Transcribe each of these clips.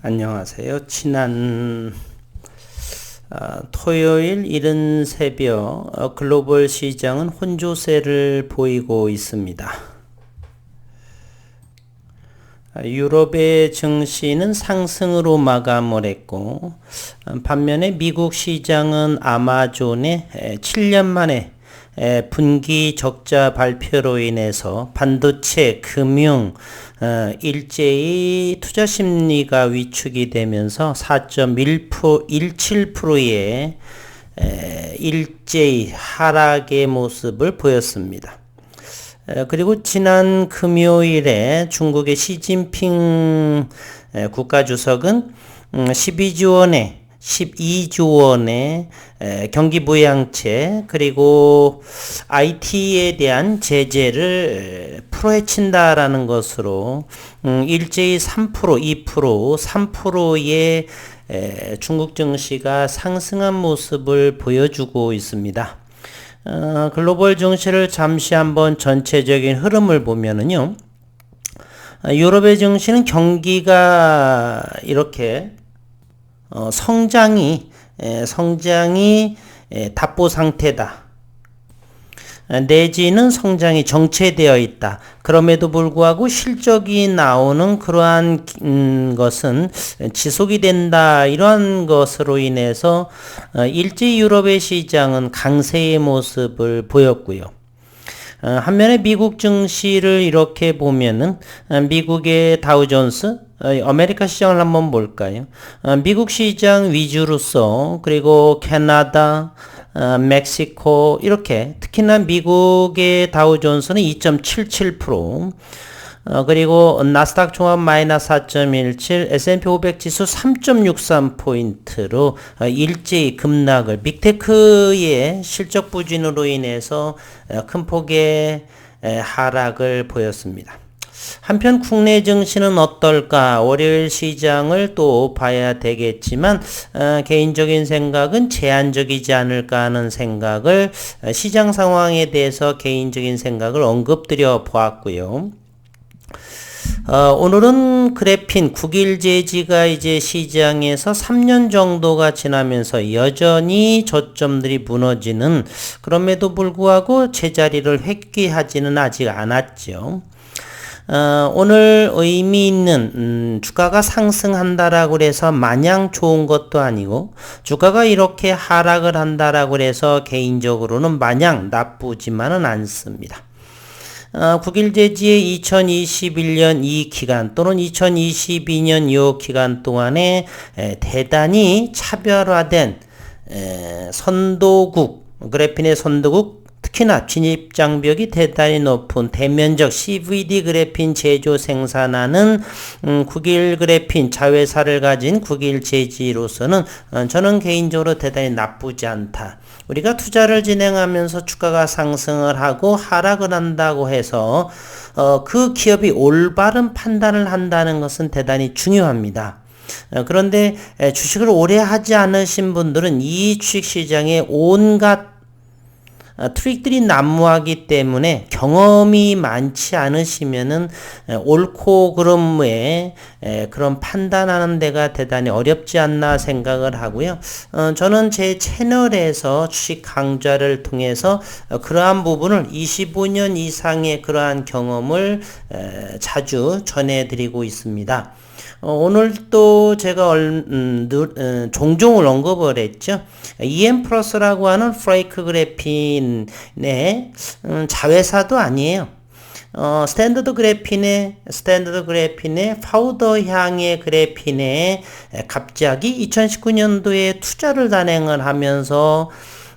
안녕하세요. 지난 어, 토요일 이른 새벽 어, 글로벌 시장은 혼조세를 보이고 있습니다. 아, 유럽의 증시는 상승으로 마감을 했고 어, 반면에 미국 시장은 아마존의 7년 만에 분기 적자 발표로 인해서 반도체, 금융, 어, 일제히 투자 심리가 위축이 되면서 4.17%의 일제히 하락의 모습을 보였습니다. 그리고 지난 금요일에 중국의 시진핑 국가주석은 12조 음, 원의 12조 원의 경기 부양체 그리고 IT에 대한 제재를 풀어헤친다라는 것으로 음, 일제히 3% 2% 3%의 중국 증시가 상승한 모습을 보여주고 있습니다. 어, 글로벌 증시를 잠시 한번 전체적인 흐름을 보면은요. 어, 유럽의 증시는 경기가 이렇게 어, 성장이 에, 성장이 에, 답보 상태다. 내지는 성장이 정체되어 있다. 그럼에도 불구하고 실적이 나오는 그러한 음, 것은 지속이 된다. 이러한 것으로 인해서 어, 일제 유럽의 시장은 강세의 모습을 보였고요. 어, 한면에 미국 증시를 이렇게 보면은 어, 미국의 다우존스 어, 아메리카 시장을 한번 볼까요? 미국 시장 위주로서 그리고 캐나다, 멕시코 이렇게 특히나 미국의 다우존스는 2.77%, 어, 그리고 나스닥 종합 마이너스 4.17, S&P 500 지수 3.63 포인트로 어, 일제히 급락을 빅테크의 실적 부진으로 인해서 어, 큰 폭의 하락을 보였습니다. 한편 국내 증시는 어떨까? 월요일 시장을 또 봐야 되겠지만 어, 개인적인 생각은 제한적이지 않을까 하는 생각을 시장 상황에 대해서 개인적인 생각을 언급드려 보았고요. 어, 오늘은 그래핀 9일 제지가 이제 시장에서 3년 정도가 지나면서 여전히 저점들이 무너지는 그럼에도 불구하고 제자리를 회귀하지는 아직 않았죠. 어, 오늘 의미 있는 음, 주가가 상승한다라고 해서 마냥 좋은 것도 아니고 주가가 이렇게 하락을 한다라고 해서 개인적으로는 마냥 나쁘지만은 않습니다. 어, 국일제지의 2021년 이 기간 또는 2022년 이 기간 동안에 에, 대단히 차별화된 에, 선도국 그래핀의 선도국 특히나 진입 장벽이 대단히 높은 대면적 CVD 그래핀 제조 생산하는 음, 국일 그래핀 자회사를 가진 국일 제지로서는 어, 저는 개인적으로 대단히 나쁘지 않다. 우리가 투자를 진행하면서 주가가 상승을 하고 하락을 한다고 해서 어, 그 기업이 올바른 판단을 한다는 것은 대단히 중요합니다. 어, 그런데 주식을 오래 하지 않으신 분들은 이 주식시장에 온갖 어, 트릭들이 난무하기 때문에 경험이 많지 않으시면은 옳고 그름의 그런 판단하는 데가 대단히 어렵지 않나 생각을 하고요. 어, 저는 제 채널에서 주식 강좌를 통해서 어, 그러한 부분을 25년 이상의 그러한 경험을 자주 전해드리고 있습니다. 어, 오늘 또 제가 얼, 음, 늘, 음, 종종을 언급을 했죠. EM 플러스라고 하는 프레이크 그래핀의 음, 자회사도 아니에요. 어, 스탠더드 그래핀의 스탠더드 그래핀의 파우더 향의 그래핀에 갑자기 2019년도에 투자를 단행을 하면서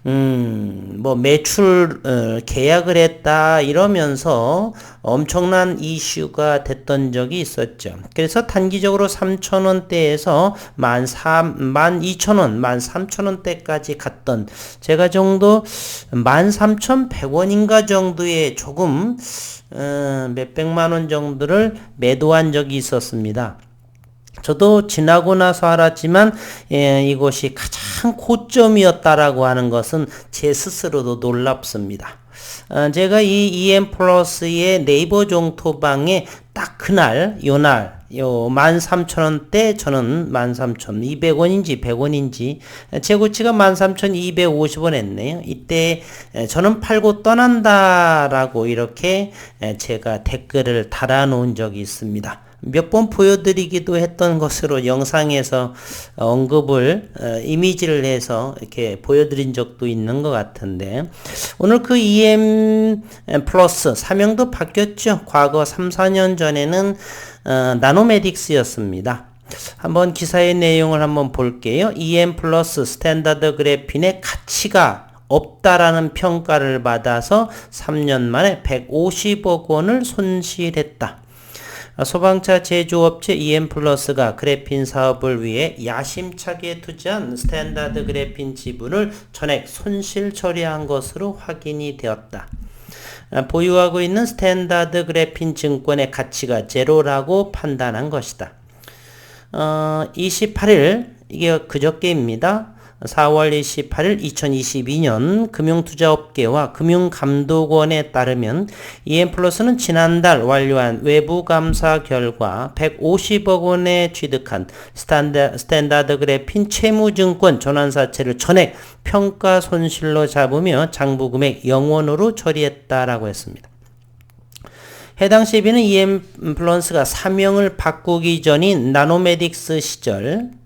음, 뭐 매출 어, 계약을 했다 이러면서 엄청난 이슈가 됐던 적이 있었죠. 그래서 단기적으로 3천원대에서 12,000원, 13,000원대까지 갔던 제가 정도 13,100원인가 정도의 조금 어, 몇백만 원 정도를 매도한 적이 있었습니다. 저도 지나고 나서 알았지만 예, 이것이 가장 고점이었다라고 하는 것은 제 스스로도 놀랍습니다. 어, 제가 이 EM 플러스의 네이버 종토방에 딱 그날 요날 요 13,000원대 저는 13,200원인지 100원인지 최고치가 13,250원 했네요. 이때 저는 팔고 떠난다라고 이렇게 제가 댓글을 달아 놓은 적이 있습니다. 몇 번 보여드리기도 했던 것으로 영상에서 언급을 어, 이미지를 해서 이렇게 보여드린 적도 있는 것 같은데 오늘 그 EM 플러스 사명도 바뀌었죠. 과거 3, 4년 전에는 어, 나노메딕스였습니다. 한번 기사의 내용을 한번 볼게요. EM 플러스 스탠다드 그래핀의 가치가 없다라는 평가를 받아서 3년 만에 150억 원을 손실했다. 소방차 제조업체 EM플러스가 그래핀 사업을 위해 야심차게 투자한 스탠다드 그래핀 지분을 전액 손실 처리한 것으로 확인이 되었다. 보유하고 있는 스탠다드 그래핀 증권의 가치가 제로라고 판단한 것이다. 어, 28일 이게 그저께입니다. 4월 28일 2022년 금융투자업계와 금융감독원에 따르면 EM플러스는 지난달 완료한 외부 감사 결과 150억 원에 취득한 스탠다, 스탠다드 그래핀 채무증권 전환사채를 전액 평가 손실로 잡으며 장부금액 0원으로 처리했다라고 했습니다. 해당 시비는 EM플러스가 사명을 바꾸기 전인 나노메딕스 시절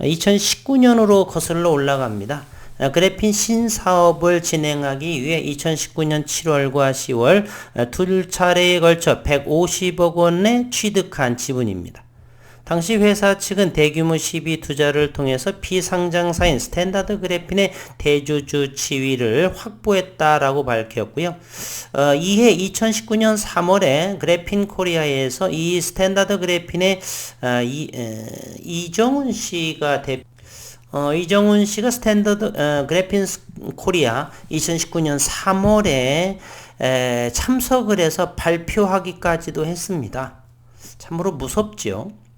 2019년으로 거슬러 올라갑니다. 그래핀 신사업을 진행하기 위해 2019년 7월과 10월 두 차례에 걸쳐 150억 원에 취득한 지분입니다. 당시 회사 측은 대규모 시비 투자를 통해서 비상장사인 스탠다드 그래핀의 대주주 지위를 확보했다라고 밝혔고요. 어, 이해 2019년 3월에 그래핀 코리아에서 이 스탠다드 그래핀의 어, 이정훈 씨가 대 어, 이정훈 씨가 스탠더드 어, 그래핀 코리아 2019년 3월에 에, 참석을 해서 발표하기까지도 했습니다. 참으로 무섭죠. 어,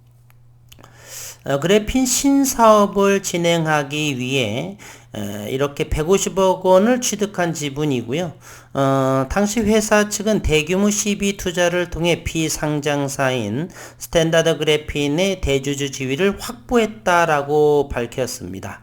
그래핀 신사업을 진행하기 위해 어, 이렇게 150억 원을 취득한 지분이고요. 어, 당시 회사 측은 대규모 CB 투자를 통해 비상장사인 스탠다드 그래핀의 대주주 지위를 확보했다라고 밝혔습니다.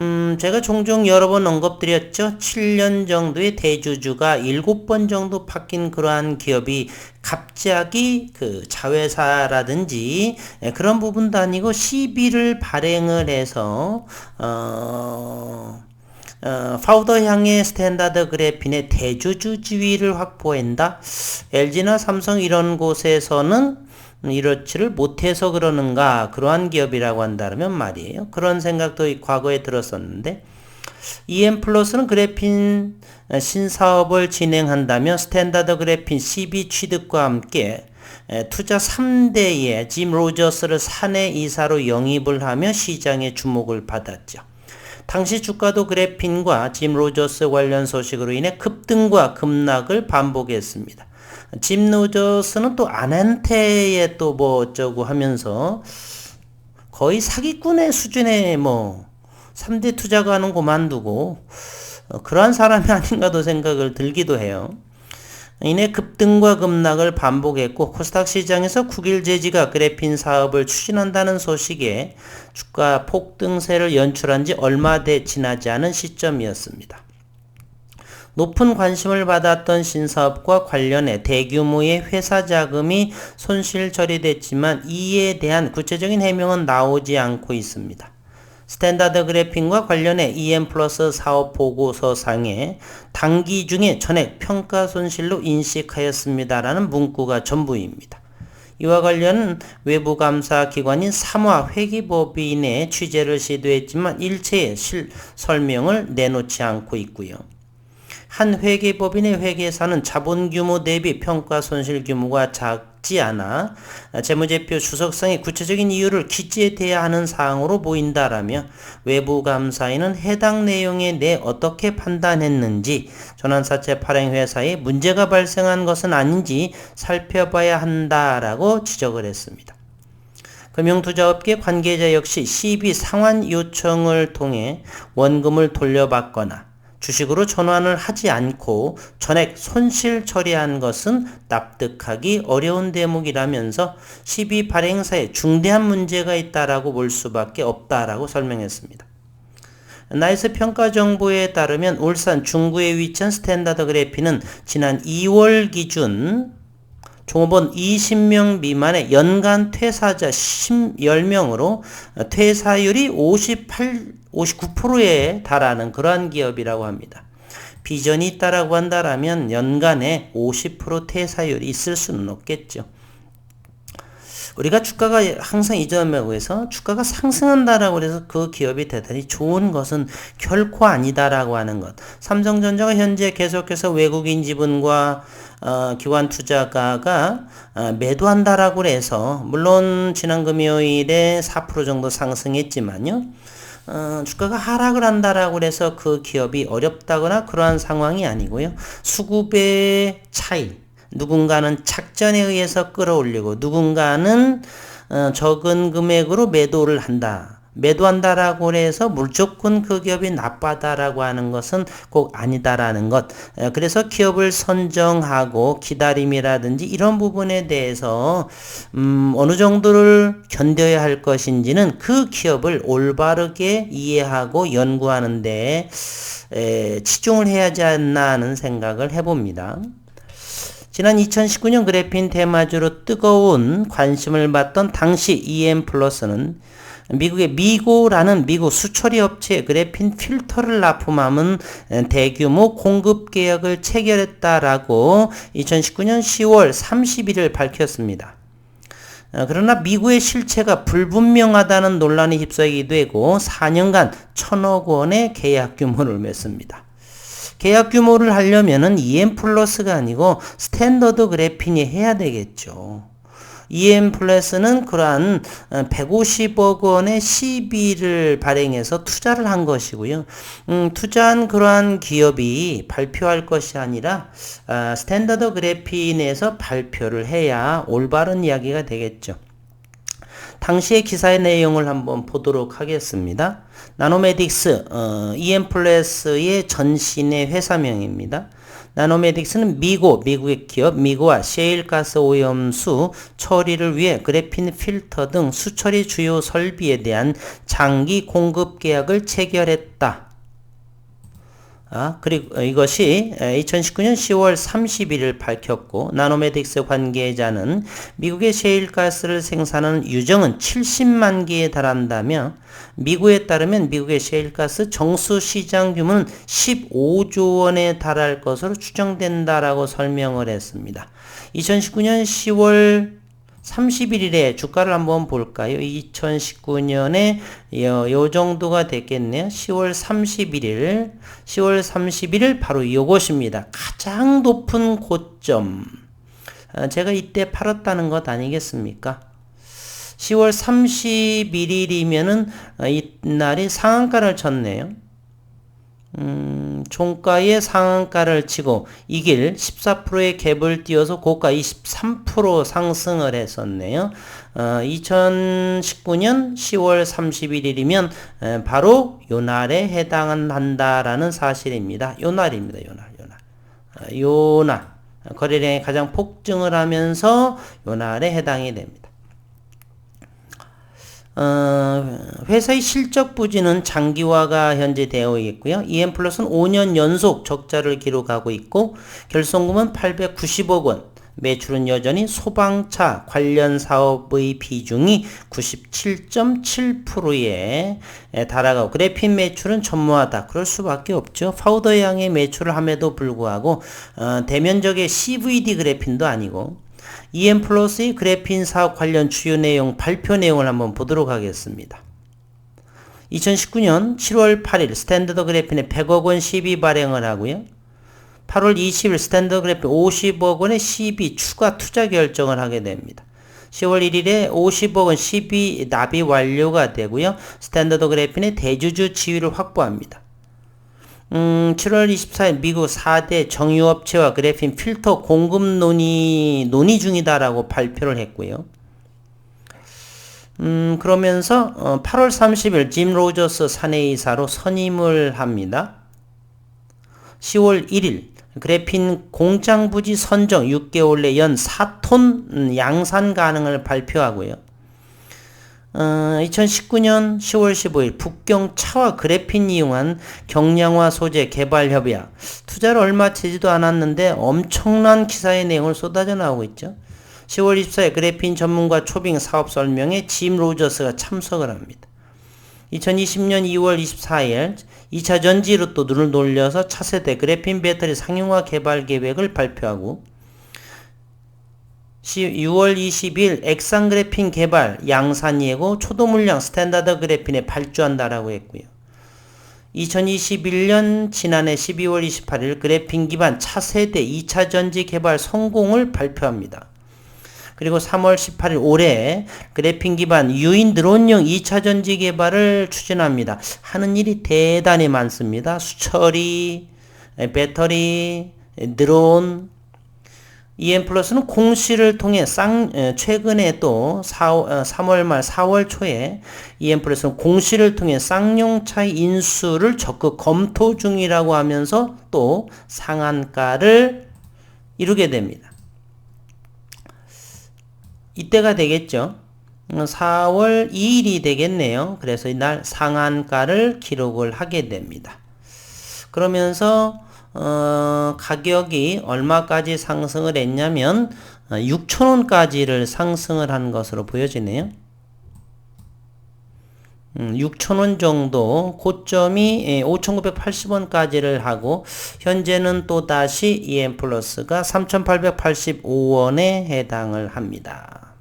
음, 제가 종종 여러 번 언급드렸죠. 7년 정도의 대주주가 7번 정도 바뀐 그러한 기업이 갑자기 그 자회사라든지 예, 그런 부분도 아니고 시비를 발행을 해서 어, 어, 파우더 향의 스탠다드 그래핀의 대주주 지위를 확보한다. LG나 삼성 이런 곳에서는 이렇지를 못해서 그러는가 그러한 기업이라고 한다면 말이에요. 그런 생각도 과거에 들었었는데 EM 플러스는 그래핀 신사업을 진행한다면 스탠다드 그래핀 CB 취득과 함께 투자 3대의 짐 로저스를 사내 이사로 영입을 하며 시장의 주목을 받았죠. 당시 주가도 그래핀과 짐 로저스 관련 소식으로 인해 급등과 급락을 반복했습니다. 짐 로저스는 또 아난테에 또 뭐 어쩌고 하면서 거의 사기꾼의 수준의 뭐 3대 투자가는 고만두고 어, 그러한 사람이 아닌가도 생각을 들기도 해요. 이내 급등과 급락을 반복했고 코스닥 시장에서 9일 제지가 그래핀 사업을 추진한다는 소식에 주가 폭등세를 연출한 지 얼마 돼 지나지 않은 시점이었습니다. 높은 관심을 받았던 신사업과 관련해 대규모의 회사 자금이 손실 처리됐지만 이에 대한 구체적인 해명은 나오지 않고 있습니다. 스탠다드 그래핀과 관련해 EM 플러스 사업 보고서상에 단기 중에 전액 평가 손실로 인식하였습니다라는 문구가 전부입니다. 이와 관련 외부 감사 기관인 삼화 회계법인의 취재를 시도했지만 일체의 실 설명을 내놓지 않고 있고요. 한 회계법인의 회계사는 자본 규모 대비 평가 손실 규모가 작지 않아 재무제표 주석상의 구체적인 이유를 기재돼야 하는 사항으로 보인다라며 외부 감사인은 해당 내용에 내 어떻게 판단했는지 전환사채 발행 회사에 문제가 발생한 것은 아닌지 살펴봐야 한다라고 지적을 했습니다. 금융투자업계 관계자 역시 시비 상환 요청을 통해 원금을 돌려받거나 주식으로 전환을 하지 않고 전액 손실 처리한 것은 납득하기 어려운 대목이라면서 시비 발행사에 중대한 문제가 있다라고 볼 수밖에 없다라고 설명했습니다. 나이스 평가 정보에 따르면 울산 중구에 위치한 스탠다드 그래피는 지난 2월 기준 종업원 20명 미만의 연간 퇴사자 10 명으로 퇴사율이 58, 59%에 달하는 그러한 기업이라고 합니다. 비전이 있다라고 한다라면 연간에 50% 퇴사율이 있을 수는 없겠죠. 우리가 주가가 항상 이전에 비해서 주가가 상승한다라고 해서 그 기업이 대단히 좋은 것은 결코 아니다라고 하는 것. 삼성전자가 현재 계속해서 외국인 지분과 어, 기관 투자가가 어, 매도한다라고 해서 물론 지난 금요일에 4% 정도 상승했지만요. 어, 주가가 하락을 한다라고 해서 그 기업이 어렵다거나 그러한 상황이 아니고요. 수급의 차이, 누군가는 착전에 의해서 끌어올리고 누군가는 어, 적은 금액으로 매도를 한다. 매도한다라고 해서 무조건 그 기업이 나빠다라고 하는 것은 꼭 아니다라는 것. 그래서 기업을 선정하고 기다림이라든지 이런 부분에 대해서 음 어느 정도를 견뎌야 할 것인지는 그 기업을 올바르게 이해하고 연구하는데 에, 치중을 해야 하지 않나 하는 생각을 해봅니다. 지난 2019년 그래핀 테마주로 뜨거운 관심을 받던 당시 EM 플러스는 미국의 미고라는 미국 수처리 업체 그래핀 필터를 납품함은 대규모 공급 계약을 체결했다라고 2019년 10월 31일 밝혔습니다. 어, 그러나 미국의 실체가 불분명하다는 논란이 휩싸이기도 하고 4년간 천억 원의 계약 규모를 맺습니다. 계약 규모를 하려면은 EM 플러스가 아니고 스탠더드 그래핀이 해야 되겠죠. EM 플러스는 그러한 150억 어, 원의 시비를 발행해서 투자를 한 것이고요. 음, 투자한 그러한 기업이 발표할 것이 아니라 아, 스탠더드 그래핀에서 발표를 해야 올바른 이야기가 되겠죠. 당시의 기사의 내용을 한번 보도록 하겠습니다. 나노메딕스 어, EM플러스의 전신의 회사명입니다. 나노메딕스는 미고, 미국의 기업 미고와 셰일가스 오염수 처리를 위해 그래핀 필터 등 수처리 주요 설비에 대한 장기 공급 계약을 체결했다. 아, 그리고 이것이 2019년 10월 31일 밝혔고 나노메딕스 관계자는 미국의 셰일가스를 생산하는 유정은 70만 개에 달한다며 미국에 따르면 미국의 셰일가스 정수 시장 규모는 15조 원에 달할 것으로 추정된다라고 설명을 했습니다. 2019년 10월 31일에 주가를 한번 볼까요? 2019년에 요, 요 정도가 됐겠네요. 10월 31일, 10월 31일 바로 이것입니다. 가장 높은 고점. 아, 제가 이때 팔았다는 것 아니겠습니까? 10월 31일이면은 아, 이날이 상한가를 쳤네요. 음, 종가의 상한가를 치고 이 길 14%의 갭을 띄워서 고가 23% 상승을 했었네요. 어, 2019년 10월 31일이면 에, 바로 요 날에 해당한다라는 사실입니다. 요 날입니다. 요 날, 요 날. 어, 요 날. 거래량이 가장 폭증을 하면서 요 날에 해당이 됩니다. 어, 회사의 실적 부진은 장기화가 현재 되어 있고요. EM 플러스는 5년 연속 적자를 기록하고 있고 결손금은 890억 원. 매출은 여전히 소방차 관련 사업의 비중이 97.7%에 달하고 그래핀 매출은 전무하다. 그럴 수밖에 없죠. 파우더 양의 매출을 함에도 불구하고 어, 대면적의 CVD 그래핀도 아니고 EM 플러스의 그래핀 사업 관련 주요 내용 발표 내용을 한번 보도록 하겠습니다. 2019년 7월 8일 스탠더드 그래핀에 100억 원 시비 발행을 하고요. 8월 20일 스탠더드 그래핀 50억 원의 시비 추가 투자 결정을 하게 됩니다. 10월 1일에 50억 원 시비 납입 완료가 되고요. 스탠더드 그래핀의 대주주 지위를 확보합니다. 음, 7월 24일 미국 4대 정유업체와 그래핀 필터 공급 논의, 논의 중이다라고 발표를 했고요. 음, 그러면서 어, 8월 30일 짐 로저스 사내이사로 선임을 합니다. 10월 1일 그래핀 공장 부지 선정 6개월 내 연 4톤 음, 양산 가능을 발표하고요. 어, 2019년 10월 15일 북경 차와 그래핀 이용한 경량화 소재 개발 협약 투자를 얼마 되지도 않았는데 엄청난 기사의 내용을 쏟아져 나오고 있죠. 10월 24일 그래핀 전문가 초빙 사업 설명에 짐 로저스가 참석을 합니다. 2020년 2월 24일 2차 전지로 또 눈을 돌려서 차세대 그래핀 배터리 상용화 개발 계획을 발표하고 6월 20일 액상 그래핀 개발 양산 예고 초도 물량 스탠다드 그래핀에 발주한다라고 했고요. 2021년 지난해 12월 28일 그래핀 기반 차세대 2차 전지 개발 성공을 발표합니다. 그리고 3월 18일 올해 그래핀 기반 유인 드론용 2차 전지 개발을 추진합니다. 하는 일이 대단히 많습니다. 수처리, 배터리, 드론, EM 플러스는 공시를 통해 쌍, 최근에 또 4, 3월 어, 말 4월 초에 EM 플러스는 공시를 통해 쌍용차 인수를 적극 검토 중이라고 하면서 또 상한가를 이루게 됩니다. 이때가 되겠죠. 4월 어, 2일이 되겠네요. 그래서 이날 상한가를 기록을 하게 됩니다. 그러면서 어, 가격이 얼마까지 상승을 했냐면 6천원까지를 어, 상승을 한 것으로 보여지네요. 음, 6천원 정도 고점이 5,980원까지를 예, 하고 현재는 또 다시 EM 플러스가 3,885원에 해당을 합니다.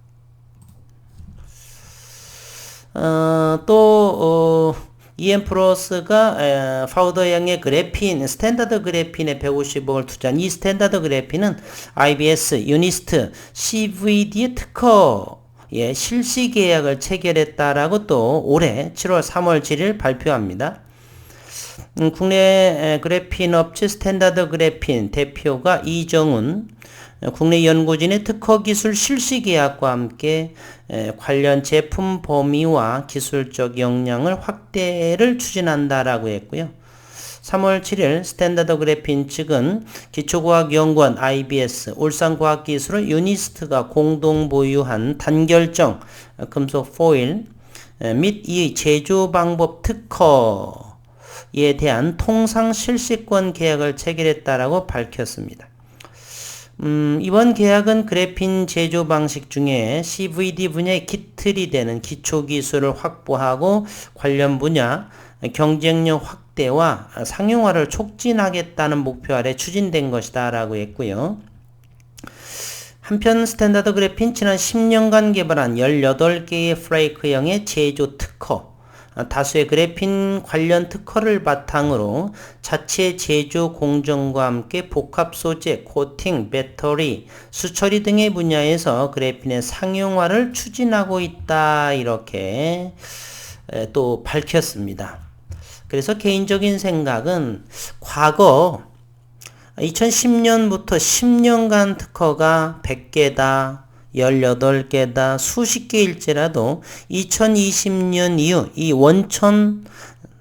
어, 또 어, EM 플러스가 파우더형의 그래핀 스탠다드 그래핀에 150억을 투자한 이 스탠다드 그래핀은 IBS, 유니스트, CVD의 특허 예, 실시 계약을 체결했다라고 또 올해 7월 3월 7일 발표합니다. 음, 국내 그래핀 업체 스탠다드 그래핀 대표가 이정훈 국내 연구진의 특허 기술 실시 계약과 함께 관련 제품 범위와 기술적 역량을 확대를 추진한다라고 했고요. 3월 7일 스탠다드 그래핀 측은 기초과학연구원 IBS, 울산과학기술의 유니스트가 공동 보유한 단결정 금속 포일 및 이 제조 방법 특허에 대한 통상 실시권 계약을 체결했다라고 밝혔습니다. 음, 이번 계약은 그래핀 제조 방식 중에 CVD 분야의 기틀이 되는 기초 기술을 확보하고 관련 분야 경쟁력 확대와 상용화를 촉진하겠다는 목표 아래 추진된 것이다 라고 했고요. 한편 스탠다드 그래핀 지난 10년간 개발한 18개의 프레이크형의 제조 특허 어, 다수의 그래핀 관련 특허를 바탕으로 자체 제조 공정과 함께 복합 소재, 코팅, 배터리, 수처리 등의 분야에서 그래핀의 상용화를 추진하고 있다 이렇게 또 밝혔습니다. 그래서 개인적인 생각은 과거 2010년부터 10년간 특허가 100개다, 18개다. 수십 개일지라도 2020년 이후 이 원천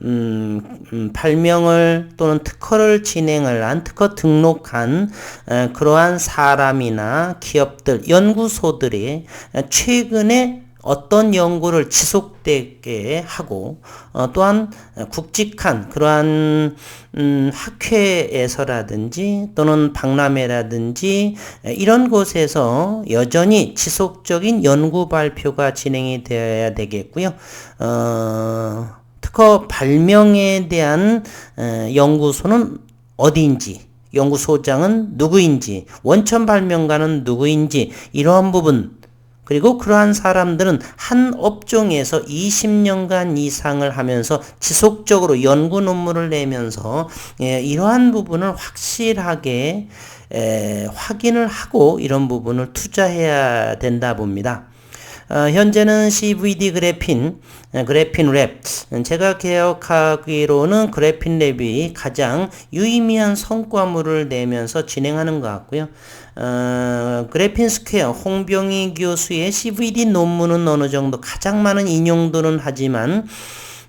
음, 음, 발명을 또는 특허를 진행을 한 특허 등록한 에, 그러한 사람이나 기업들 연구소들이 최근에 어떤 연구를 지속되게 하고 어, 또한 굵직한 그러한 음, 학회에서라든지 또는 박람회라든지 이런 곳에서 여전히 지속적인 연구 발표가 진행이 되어야 되겠고요. 어, 특허 발명에 대한 에, 연구소는 어디인지 연구소장은 누구인지 원천 발명가는 누구인지 이러한 부분 그리고 그러한 사람들은 한 업종에서 20년간 이상을 하면서 지속적으로 연구 논문을 내면서 예, 이러한 부분을 확실하게 에, 확인을 하고 이런 부분을 투자해야 된다 봅니다. 어, 현재는 CVD 그래핀, 어, 그래핀 랩. 제가 기억하기로는 그래핀 랩이 가장 유의미한 성과물을 내면서 진행하는 것 같고요. 어, 그래핀 스퀘어 홍병희 교수의 CVD 논문은 어느 정도 가장 많은 인용도는 하지만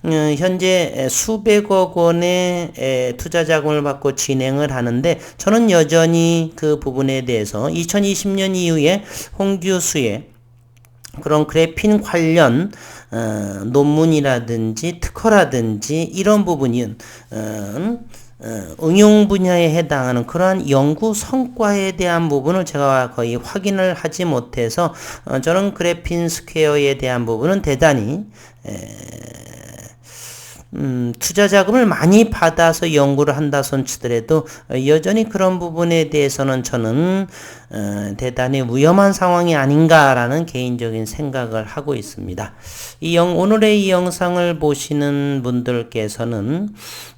어, 현재 수백억 원의 투자 자금을 받고 진행을 하는데 저는 여전히 그 부분에 대해서 2020년 이후에 홍 교수의 그런 그래핀 관련 어, 논문이라든지 특허라든지 이런 부분이 어, 어, 응용 분야에 해당하는 그러한 연구 성과에 대한 부분을 제가 거의 확인을 하지 못해서 어, 저는 그래핀 스퀘어에 대한 부분은 대단히 에, 음, 투자 자금을 많이 받아서 연구를 한다 손치더라도 여전히 그런 부분에 대해서는 저는 어, 대단히 위험한 상황이 아닌가라는 개인적인 생각을 하고 있습니다. 이 영, 오늘의 이 영상을 보시는 분들께서는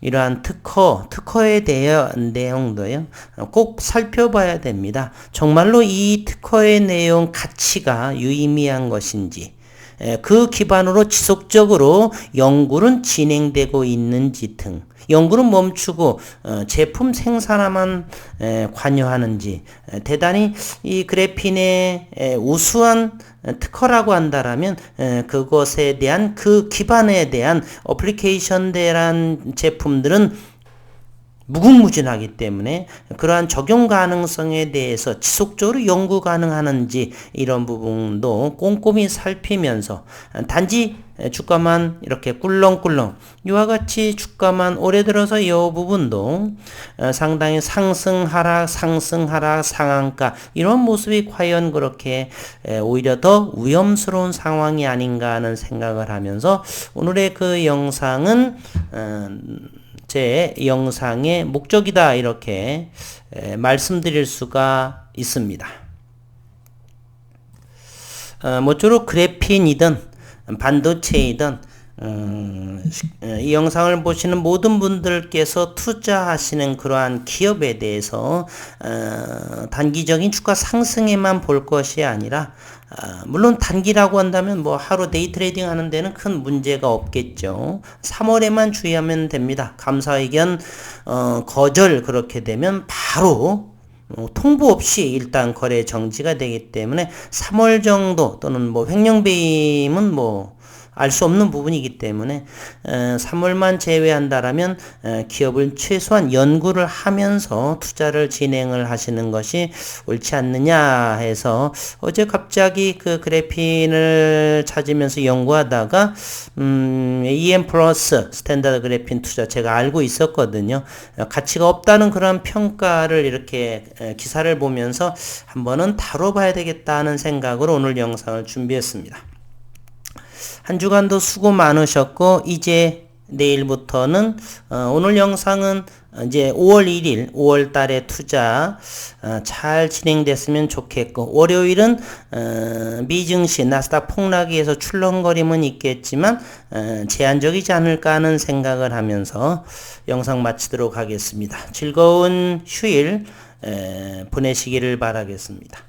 이러한 특허, 특허에 대한 내용도요, 꼭 살펴봐야 됩니다. 정말로 이 특허의 내용 가치가 유의미한 것인지, 그 기반으로 지속적으로 연구는 진행되고 있는지 등. 연구는 멈추고 어, 제품 생산에만 관여하는지 대단히 이 그래핀의 우수한 특허라고 한다라면 그것에 대한 그 기반에 대한 어플리케이션 대한 제품들은 무궁무진하기 때문에 그러한 적용 가능성에 대해서 지속적으로 연구 가능하는지 이런 부분도 꼼꼼히 살피면서 단지 주가만 이렇게 꿀렁꿀렁 이와 같이 주가만 올해 들어서 이 부분도 상당히 상승 하락 상승 하락 상한가 이런 모습이 과연 그렇게 오히려 더 위험스러운 상황이 아닌가 하는 생각을 하면서 오늘의 그 영상은 제 영상의 목적이다 이렇게 말씀드릴 수가 있습니다. 어, 모쪼록 그래핀이든 반도체이든 어, 이 영상을 보시는 모든 분들께서 투자하시는 그러한 기업에 대해서 어, 단기적인 주가 상승에만 볼 것이 아니라 아, 물론 단기라고 한다면 뭐 하루 데이 트레이딩 하는 데는 큰 문제가 없겠죠. 3월에만 주의하면 됩니다. 감사 의견 어, 거절 그렇게 되면 바로 어, 통보 없이 일단 거래 정지가 되기 때문에 3월 정도 또는 뭐 횡령 배임은 뭐 알 수 없는 부분이기 때문에 3월만 제외한다라면 기업을 최소한 연구를 하면서 투자를 진행을 하시는 것이 옳지 않느냐 해서 어제 갑자기 그 그래핀을 찾으면서 연구하다가 음, EM 플러스 스탠다드 그래핀 투자 제가 알고 있었거든요. 가치가 없다는 그런 평가를 이렇게 기사를 보면서 한번은 다뤄봐야 되겠다는 생각으로 오늘 영상을 준비했습니다. 한 주간도 수고 많으셨고 이제 내일부터는 어, 오늘 영상은 이제 5월 1일 5월 달에 투자 어, 잘 진행됐으면 좋겠고 월요일은 어, 미증시 나스닥 폭락에서 출렁거림은 있겠지만 어, 제한적이지 않을까 하는 생각을 하면서 영상 마치도록 하겠습니다. 즐거운 휴일 에, 보내시기를 바라겠습니다.